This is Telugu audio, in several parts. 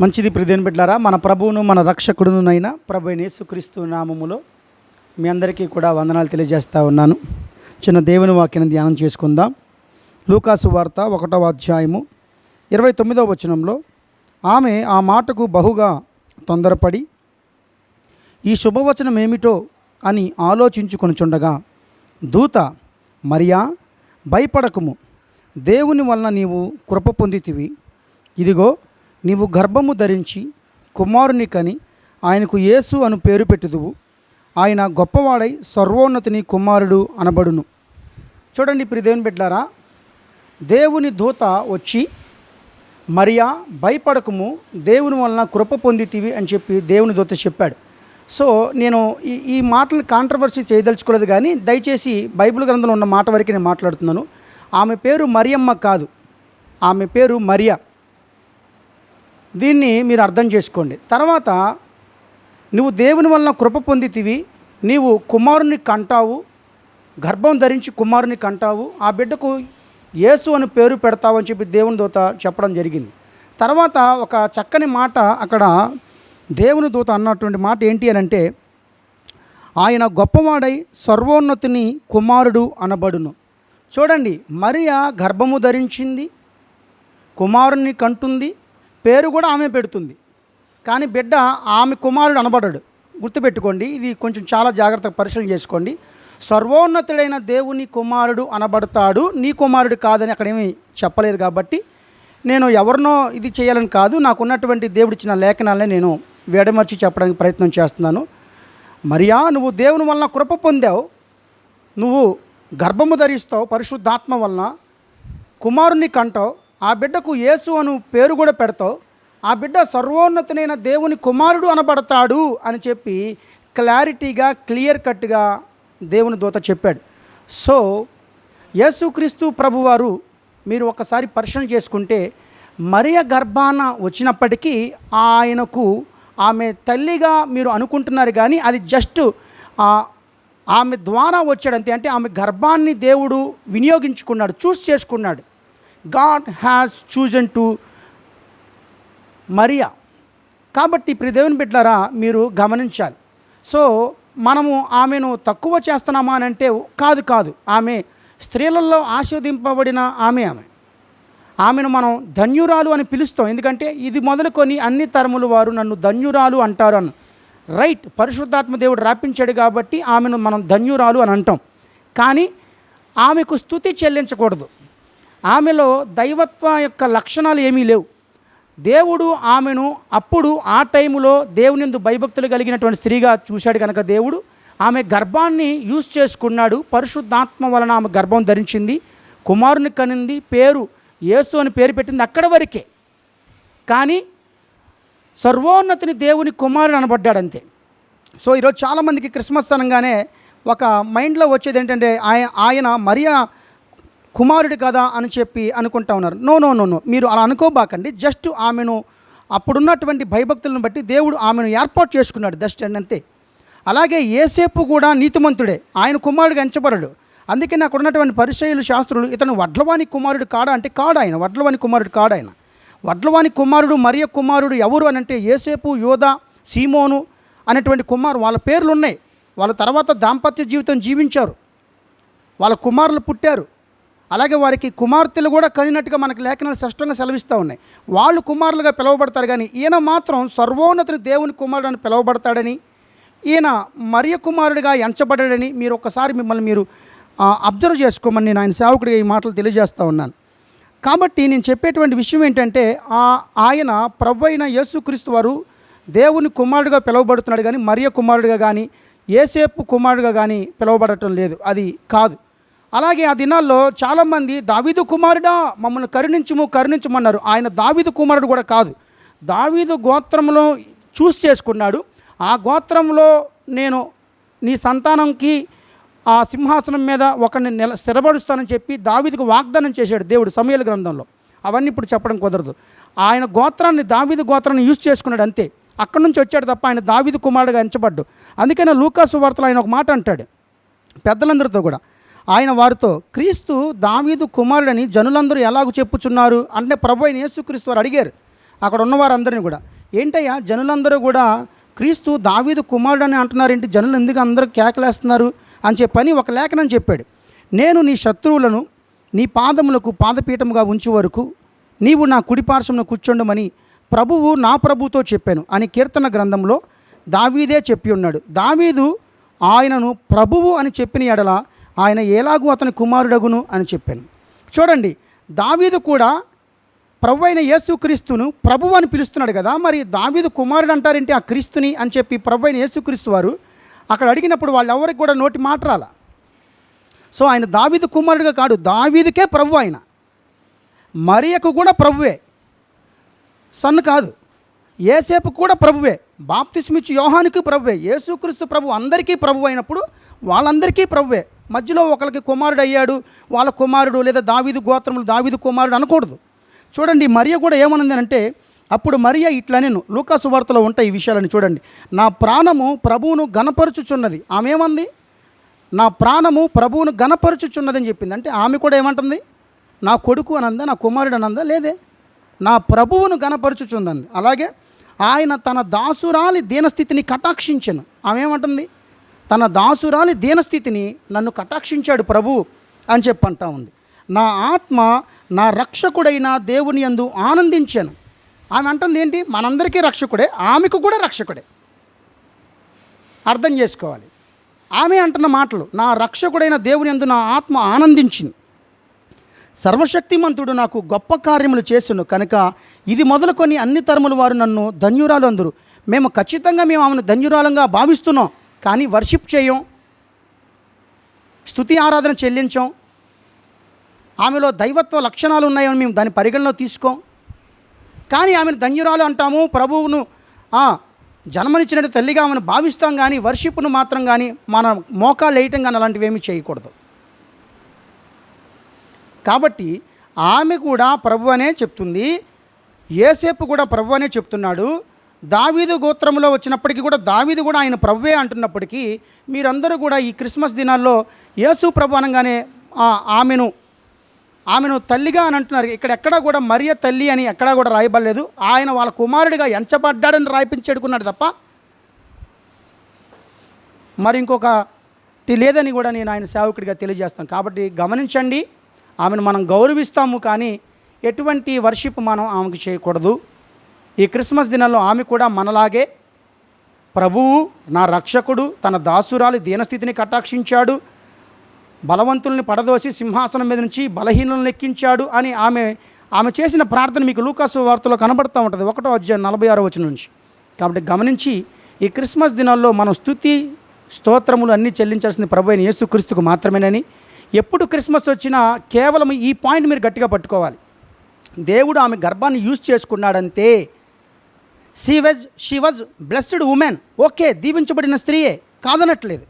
మంచిది ప్రదేని బిడ్డారా మన ప్రభువును మన రక్షకుడునైనా ప్రభు యేసుక్రీస్తు నామములో మీ అందరికీ కూడా వందనాలు తెలియజేస్తూ ఉన్నాను. చిన్న దేవుని వాక్యాన్ని ధ్యానం చేసుకుందాం. లూకాసు వార్త ఒకటవ అధ్యాయము ఇరవై తొమ్మిదవ వచనంలో ఆమె ఆ మాటకు బహుగా తొందరపడి ఈ శుభవచనం ఏమిటో అని ఆలోచించుకొనుచుండగా దూత మరియా భయపడకము. దేవుని వలన నీవు కృప పొందితివి. ఇదిగో నీవు గర్భము ధరించి కుమారుని కని ఆయనకు యేసు అను పేరు పెట్టుదువు. ఆయన గొప్పవాడై సర్వోన్నతిని కుమారుడు అనబడును. చూడండి ఇప్పుడు దేవుని బిడ్డారా దేవుని దూత వచ్చి మరియా భయపడకము దేవుని వలన కృప పొందితివి అని చెప్పి దేవుని దూత చెప్పాడు. సో నేను ఈ ఈ మాటలు కాంట్రవర్సీ చేయదలుచుకోలేదు కానీ దయచేసి బైబిల్ గ్రంథంలో ఉన్న మాట వరకు నేను మాట్లాడుతున్నాను. ఆమె పేరు మరియమ్మ కాదు. ఆమె పేరు మరియా. దీన్ని మీరు అర్థం చేసుకోండి. తర్వాత నువ్వు దేవుని వలన కృప పొందితివి నీవు కుమారుని కంటావు గర్భం ధరించి కుమారుని కంటావు ఆ బిడ్డకు యేసు అని పేరు పెడతావు అని చెప్పి దేవుని దూత చెప్పడం జరిగింది. తర్వాత ఒక చక్కని మాట అక్కడ దేవుని దూత అన్నటువంటి మాట ఏంటి అని అంటే ఆయన గొప్పవాడై సర్వోన్నతిని కుమారుడు అనబడును. చూడండి మరియా గర్భము ధరించింది కుమారుని కంటుంది పేరు కూడా ఆమె పెడుతుంది. కానీ బిడ్డ ఆమె కుమారుడు అనబడడు. గుర్తుపెట్టుకోండి ఇది కొంచెం చాలా జాగ్రత్తగా పరిశీలన చేసుకోండి. సర్వోన్నతుడైన దేవుని కుమారుడు అనబడతాడు. నీ కుమారుడు కాదని అక్కడేమీ చెప్పలేదు కాబట్టి నేను ఎవరినో ఇది చేయాలని కాదు నాకున్నటువంటి దేవుడిచ్చిన లేఖనాలనే నేను వేడమర్చి చెప్పడానికి ప్రయత్నం చేస్తున్నాను. మరియా నువ్వు దేవుని వలన కృప పొందావు. నువ్వు గర్భము ధరిస్తావు పరిశుద్ధాత్మ వలన కుమారుని కంటావు. ఆ బిడ్డకు యేసు అను పేరు కూడా పెడతావు. ఆ బిడ్డ సర్వోన్నతునైన దేవుని కుమారుడు అనబడతాడు అని చెప్పి క్లారిటీగా క్లియర్ కట్గా దేవుని దూత చెప్పాడు. సో యేసుక్రీస్తు ప్రభువారు మీరు ఒకసారి పరిశీలన చేసుకుంటే మరియ గర్భాన వచ్చినప్పటికీ ఆయనకు ఆమె తల్లిగా మీరు అనుకుంటున్నారు కానీ అది జస్ట్ ఆమె ద్వారా వచ్చాడంతే. అంటే ఆమె గర్భాన్ని దేవుడు వినియోగించుకున్నాడు చూస్ చేసుకున్నాడు. God has chosen to Maria కాబట్టి ఇప్పుడు దేవుని మీరు గమనించాలి. సో మనము ఆమెను తక్కువ చేస్తున్నామా అని అంటే కాదు కాదు. ఆమె స్త్రీలలో ఆశీర్వదింపబడిన ఆమె ఆమె. ఆమెను మనం ధన్యురాలు అని పిలుస్తాం. ఎందుకంటే ఇది మొదలుకొని అన్ని తరముల వారు నన్ను ధన్యురాలు అంటారు అని రైట్ పరిశుద్ధాత్మ దేవుడు రాపించాడు కాబట్టి ఆమెను మనం ధన్యురాలు అని అంటాం. కానీ ఆమెకు స్థుతి చెల్లించకూడదు. ఆమెలో దైవత్వ యొక్క లక్షణాలు ఏమీ లేవు. దేవుడు ఆమెను అప్పుడు ఆ టైములో దేవునిందు భయభక్తులు కలిగినటువంటి స్త్రీగా చూశాడు కనుక దేవుడు ఆమె గర్భాన్ని యూజ్ చేసుకున్నాడు. పరిశుద్ధాత్మ వలన ఆమె గర్భం ధరించింది. కుమారుని కనింది. పేరు యేసు అని పేరు పెట్టింది అక్కడ వరకే. కానీ సర్వోన్నతిని దేవుని కుమారుడు అనబడ్డాడు అంతే. సో ఈరోజు చాలామందికి క్రిస్మస్ అనగానే ఒక మైండ్లో వచ్చేది ఏంటంటే ఆయన ఆయన మరియా కుమారుడు కదా అని చెప్పి అనుకుంటా ఉన్నారు. No no no no. మీరు అలా అనుకోబాకండి. జస్ట్ ఆమెను అప్పుడున్నటువంటి భయభక్తులను బట్టి దేవుడు ఆమెను ఏర్పాటు చేసుకున్నాడు. జస్ట్ అని అంతే. అలాగే ఏసేపు కూడా నీతిమంతుడే. ఆయన కుమారుడిగా ఎంచబడడు. అందుకని అక్కడ ఉన్నటువంటి పరిచయులు శాస్త్రులు ఇతను వడ్లవాణి కుమారుడు కాడా అంటే కాడు ఆయన వడ్లవాణి కుమారుడు కాడు ఆయన వడ్లవాణి కుమారుడు మరియ కుమారుడు ఎవరు అని అంటే ఏసేపు యోధ సీమోను అనేటువంటి కుమారు వాళ్ళ పేర్లు ఉన్నాయి వాళ్ళ తర్వాత దాంపత్య జీవితం జీవించారు. వాళ్ళ కుమారులు పుట్టారు. అలాగే వారికి కుమార్తెలు కూడా కనినట్టుగా మనకు లేఖనాలు స్పష్టంగా సెలవిస్తూ ఉన్నాయి. వాళ్ళు కుమారులుగా పిలువబడతారు కానీ ఈయన మాత్రం సర్వోన్నతుని దేవుని కుమారుడు అని పిలువబడతాడని ఈయన మరియ కుమారుడిగా ఎంచబడ్డాడని మీరు ఒక్కసారి మిమ్మల్ని మీరు అబ్జర్వ్ చేసుకోమని నేను ఆయన సేవకుడిగా ఈ మాటలు తెలియజేస్తూ ఉన్నాను. కాబట్టి నేను చెప్పేటువంటి విషయం ఏంటంటే ఆ ఆయన ప్రభు అయిన యేసుక్రీస్తు వారు దేవుని కుమారుడిగా పిలువబడుతున్నాడు కానీ మరియ కుమారుడిగా కానీ ఏసేపు కుమారుడిగా కానీ పిలువబడటం లేదు. అది కాదు. అలాగే ఆ దినాల్లో చాలామంది దావీదు కుమారుడా మమ్మల్ని కరుణించుము కరుణించమన్నారు. ఆయన దావీదు కుమారుడు కూడా కాదు. దావీదు గోత్రంలో చూస్ చేసుకున్నాడు. ఆ గోత్రంలో నేను నీ సంతానంకి ఆ సింహాసనం మీద ఒకరిని నిల స్థిరపరుస్తానని చెప్పి దావీదుకు వాగ్దానం చేశాడు దేవుడు సమయల గ్రంథంలో. అవన్నీ ఇప్పుడు చెప్పడం కుదరదు. ఆయన గోత్రాన్ని దావీదు గోత్రాన్ని యూజ్ చేసుకున్నాడు అంతే. అక్కడి నుంచి వచ్చాడు తప్ప ఆయన దావీదు కుమారుడుగా ఎంచబడ్డు. అందుకనే లూకాసు వార్తలు ఆయన ఒక మాట అంటాడు పెద్దలందరితో కూడా. ఆయన వారితో క్రీస్తు దావీదు కుమారుడని జనులందరూ ఎలాగూ చెప్పుచున్నారు? అంటే ప్రభు అయిన యేసుక్రీస్తు వారు అడిగారు. అక్కడ ఉన్న వారందరినీ కూడా ఏంటయ్యా జనులందరూ కూడా క్రీస్తు దావీదు కుమారుడు అని అంటున్నారేంటి? జనులు ఎందుకు అందరూ కేకలేస్తున్నారు? అని చెప్పని ఒక లేఖనం చెప్పాడు. నేను నీ శత్రువులను నీ పాదములకు పాదపీఠముగా ఉంచే వరకు నీవు నా కుడిపార్శ్వమును కూర్చోండమని ప్రభువు నా ప్రభుతో చెప్పాను. అని కీర్తన గ్రంథంలో దావీదే చెప్పి ఉన్నాడు. దావీదు ఆయనను ప్రభువు అని చెప్పిన ఎడల ఆయన ఎలాగూ అతని కుమారుడగును అని చెప్పాను. చూడండి దావీదు కూడా ప్రభు అయిన యేసుక్రీస్తును ప్రభు అని పిలుస్తున్నాడు కదా మరి దావీదు కుమారుడు అంటారేంటి ఆ క్రీస్తుని అని చెప్పి ప్రభు అయిన యేసుక్రీస్తు వారు అక్కడ అడిగినప్పుడు వాళ్ళు ఎవరికి కూడా నోటి మాట రాల. సో ఆయన దావీదు కుమారుడుగా కాడు దావీదుకే ప్రభు ఆయన. మరియకు కూడా ప్రభువే. సన్ను కాదు ఏసేపు కూడా ప్రభువే. బాప్తిస్మిచ్చి యోహానికి ప్రభువే యేసుక్రీస్తు ప్రభు అందరికీ ప్రభు అయినప్పుడు వాళ్ళందరికీ ప్రభువే. మధ్యలో ఒకరికి కుమారుడు అయ్యాడు వాళ్ళ కుమారుడు లేదా దావీదు గోత్రములు దావీదు కుమారుడు అనకూడదు. చూడండి మరియ కూడా ఏమనుంది అంటే అప్పుడు మరియ ఇట్లా నేను లూకాసు వార్తలో ఉంటాయి ఈ విషయాలని చూడండి. నా ప్రాణము ప్రభువును గనపరుచుచున్నది ఆమె ఏమంది? నా ప్రాణము ప్రభువును గనపరుచుచున్నదని చెప్పింది. అంటే ఆమె కూడా ఏమంటుంది? నా కొడుకు అనందా నా కుమారుడు అనందా? లేదే. నా ప్రభువును గనపరుచుచుందంది అలాగే ఆయన తన దాసురాలి దీనస్థితిని కటాక్షించను. ఆమె ఏమంటుంది? తన దాసురాలి దీనస్థితిని నన్ను కటాక్షించాడు ప్రభు అని చెప్పంటా ఉంది. నా ఆత్మ నా రక్షకుడైన దేవుని యందు ఆనందించాను. ఆమె అంటుంది ఏంటి? మనందరికీ రక్షకుడే ఆమెకు కూడా రక్షకుడే. అర్థం చేసుకోవాలి. ఆమె అంటున్న మాటలు నా రక్షకుడైన దేవుని యందు నా ఆత్మ ఆనందించింది. సర్వశక్తిమంతుడు నాకు గొప్ప కార్యములు చేసును కనుక ఇది మొదలుకొని అన్ని తరముల వారు నన్ను ధన్యురాలు అందరు. మేము ఖచ్చితంగా మేము ఆమెను ధన్యురాలంగా భావిస్తున్నాం. కానీ వర్షిప్ చేయం. స్థుతి ఆరాధన చెల్లించాం. ఆమెలో దైవత్వ లక్షణాలు ఉన్నాయని మేము దాని పరిగణలో తీసుకోం. కానీ ఆమెను ధన్యురాలు అంటాము. ప్రభువును జన్మనిచ్చినట్టు తల్లిగా ఆమెను భావిస్తాం కానీ వర్షిప్ను మాత్రం కానీ మన మోకాలు వేయటం కానీ అలాంటివి ఏమీ చేయకూడదు. కాబట్టి ఆమె కూడా ప్రభు అనే చెప్తుంది. ఏసేపు కూడా ప్రభు అనే చెప్తున్నాడు. దావీదు గోత్రంలో వచ్చినప్పటికీ కూడా దావీదు కూడా ఆయన ప్రభువే అంటున్నప్పటికీ మీరందరూ కూడా ఈ క్రిస్మస్ దినాల్లో యేసు ప్రభు అనగానే ఆమెను ఆమెను తల్లిగా అని అంటున్నారు. ఇక్కడ ఎక్కడా కూడా మరియ తల్లి అని ఎక్కడా కూడా రాయబడలేదు. ఆయన వాళ్ళ కుమారుడిగా ఎంచబడ్డాడని రాయిపించేడుకున్నాడు తప్ప మరి ఇంకొకటి లేదని కూడా నేను ఆయన సేవకుడిగా తెలియజేస్తాను. కాబట్టి గమనించండి. ఆమెను మనం గౌరవిస్తాము కానీ ఎటువంటి వర్షిప్ మనం ఆమెకు చేయకూడదు. ఈ క్రిస్మస్ దినంలో ఆమె కూడా మనలాగే ప్రభువు నా రక్షకుడు తన దాసురాలి దీనస్థితిని కటాక్షించాడు. బలవంతుల్ని పడదోసి సింహాసనం మీద నుంచి బలహీనులను ఎక్కించాడు అని ఆమె ఆమె చేసిన ప్రార్థన మీకు లూకాసు వార్తలో కనబడుతూ ఉంటుంది. ఒకటో అధ్యాయం నలభై ఆరో వచ్చిన నుంచి. కాబట్టి గమనించి ఈ క్రిస్మస్ దినాల్లో మనం స్థుతి స్తోత్రములు అన్నీ చెల్లించాల్సింది ప్రభు అయిన యేసుక్రీస్తుకు మాత్రమేనని ఎప్పుడు క్రిస్మస్ వచ్చినా కేవలం ఈ పాయింట్ మీరు గట్టిగా పట్టుకోవాలి. దేవుడు ఆమె గర్భాన్ని use చేసుకున్నాడంతే she was she was blessed woman okay దీవించబడిన స్త్రీయే కాదనట్లేదు.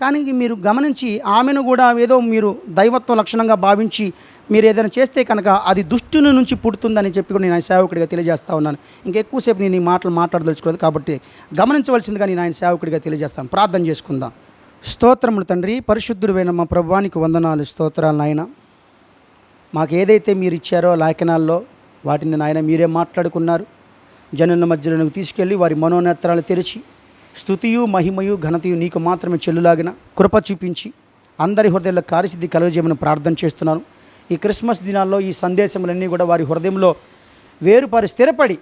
కానీ మీరు గమనించి ఆమెను కూడా ఏదో మీరు దైవత్వ లక్షణంగా భావించి మీరు ఏదైనా చేస్తే కనుక అది దుష్టుని నుంచి పుడుతుందని చెప్పి కూడా నేను ఆయన సేవకుడిగా తెలియజేస్తా ఉన్నాను. ఇంకెక్కువసేపు నేను ఈ మాటలు మాట్లాడదలుచుకోలేదు కాబట్టి గమనించవలసిందిగా నేను ఆయన సేవకుడిగా తెలియజేస్తాను. ప్రార్థన చేసుకుందాం. స్తోత్రములు తండ్రి. పరిశుద్ధుడైన మా ప్రభువానికి వందనాలు స్తోత్రాలు నాయన. మాకు ఏదైతే మీరు ఇచ్చారో లేఖనాల్లో వాటిని నాయన మీరే మాట్లాడుకున్నారు. జనుల మధ్యలోనికి తీసుకెళ్ళి వారి మనోనేత్రాలు తెరిచి స్థుతియు మహిమయు ఘనతయు నీకు మాత్రమే చెల్లులాగిన కృప చూపించి అందరి హృదయంలో కార్యసిద్ధి కలుగజేయమని ప్రార్థన చేస్తున్నాను. ఈ క్రిస్మస్ దినాల్లో ఈ సందేశములన్నీ కూడా వారి హృదయంలో వేరుపారి స్థిరపడి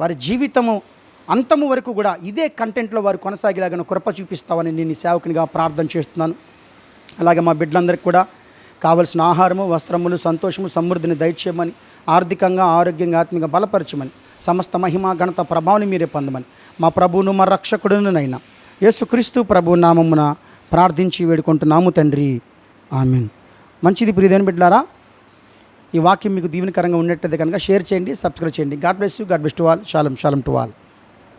వారి జీవితము అంతము వరకు కూడా ఇదే కంటెంట్లో వారు కొనసాగేలాగా కృప చూపిస్తామని నేను సేవకునిగా ప్రార్థన చేస్తున్నాను. అలాగే మా బిడ్డలందరికీ కూడా కావలసిన ఆహారము వస్త్రములు సంతోషము సమృద్ధిని దయచేయమని ఆర్థికంగా ఆరోగ్యంగా ఆత్మీయంగా బలపరచమని సమస్త మహిమ ఘనత ప్రభావాన్ని మీరే పొందమని మా ప్రభువును మా రక్షకుడునైనా యేసుక్రీస్తు ప్రభు నామమున ప్రార్థించి వేడుకుంటున్నాము తండ్రి. ఆమెన్. మంచిది ప్రియదేని బిడ్డలారా ఈ వాక్యం మీకు దీవెనకరంగా ఉన్నట్టయితే కనుక షేర్ చేయండి సబ్స్క్రైబ్ చేయండి. God bless you God best to all. Shalom shalom to all.